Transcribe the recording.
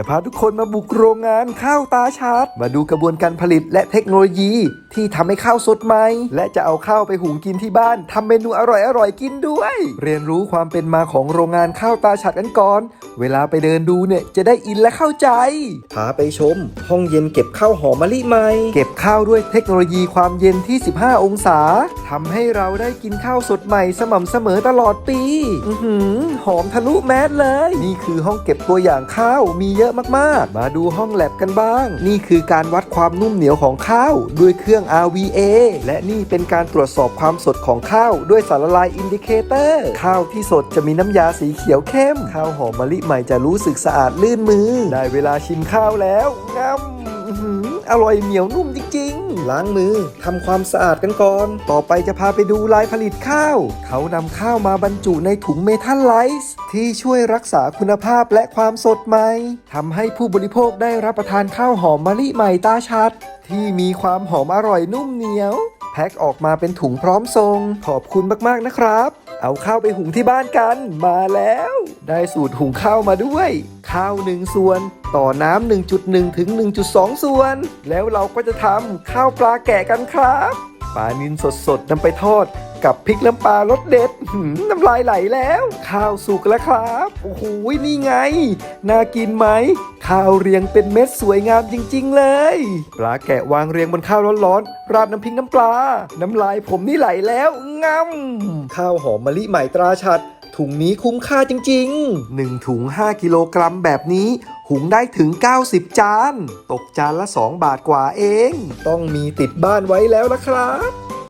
จะพาทุกคนมาบุกโรงงานข้าวตาชาร์ดมาดูกระบวนการผลิตและเทคโนโลยี ที่ทำให้ข้าวสดใหม่ และจะเอาข้าวไปหุงกินที่บ้านทำเมนูอร่อยๆกินด้วย เรียนรู้ความเป็นมาของโรงงานข้าวตาชาร์ดกันก่อน เวลาไปเดินดูเนี่ยจะได้อินและเข้าใจ พาไปชม ห้องเย็นเก็บข้าวหอมมะลิใหม่ เก็บข้าวด้วยเทคโนโลยีความเย็นที่ 15 องศาทำให้เราได้กินข้าวสดใหม่สม่ำเสมอตลอดปี อือหือหอมทะลุแมสเลย นี่คือห้องเก็บตัวอย่างข้าวมีเยอะมากๆ มาดูห้องแลบกันบ้าง นี่คือการวัดความนุ่มเหนียวของข้าวด้วยเครื่อง RVA และนี่เป็นการตรวจสอบความสดของข้าวด้วยสารละลายอินดิเคเตอร์ ข้าวที่สดจะมีน้ำยาสีเขียวเข้ม ข้าวหอมมะลิใหม่จะรู้สึกสะอาดลื่นมือ ได้เวลาชิมข้าวแล้วงำ อร่อยเหนียวนุ่มจริงๆ ล้างมือทำความสะอาดกันก่อน ต่อไปจะพาไปดูลายผลิตข้าว เขานำข้าวมาบรรจุในถุงเมทัลไลซ์ที่ช่วยรักษาคุณภาพและความสดใหม่ทำให้ผู้บริโภคได้รับประทานข้าวหอมมะลิใหม่ตาชัด ที่มีความหอมอร่อยนุ่มเหนียว แพ็คออกมาเป็นถุงพร้อมทรงขอบคุณมากๆนะครับ เอาข้าวไปหุงที่บ้านกันมาแล้ว ได้สูตรหุงข้าวมาด้วย ข้าวหนึ่งส่วน ต่อน้ำ1.1 ถึง 1.2 ส่วน แล้วเราก็จะทำข้าวปลาแกะกันครับ ลานินสดๆนำไปทอดกับพริกน้ำปลารสเด็ดหืมน้ำลายไหลแล้ว ข้าวสุกแล้วครับ โอ้โหนี่ไง น่ากินไหม ข้าวเรียงเป็นเม็ดสวยงามจริง ๆ เลย ปลาแกะวางเรียงบนข้าวร้อนๆ ราดน้ำพริกน้ำปลา น้ำลายผมนี่ไหลแล้วงำข้าวหอมมะลิใหม่ตราชัด ถุงนี้คุ้มค่าจริง ๆ 1 ถุง 5 กิโลกรัมแบบนี้ หุงได้ถึง 90 จาน ตกจานละ 2 บาทกว่าเอง ต้องมีติดบ้านไว้แล้วนะครับ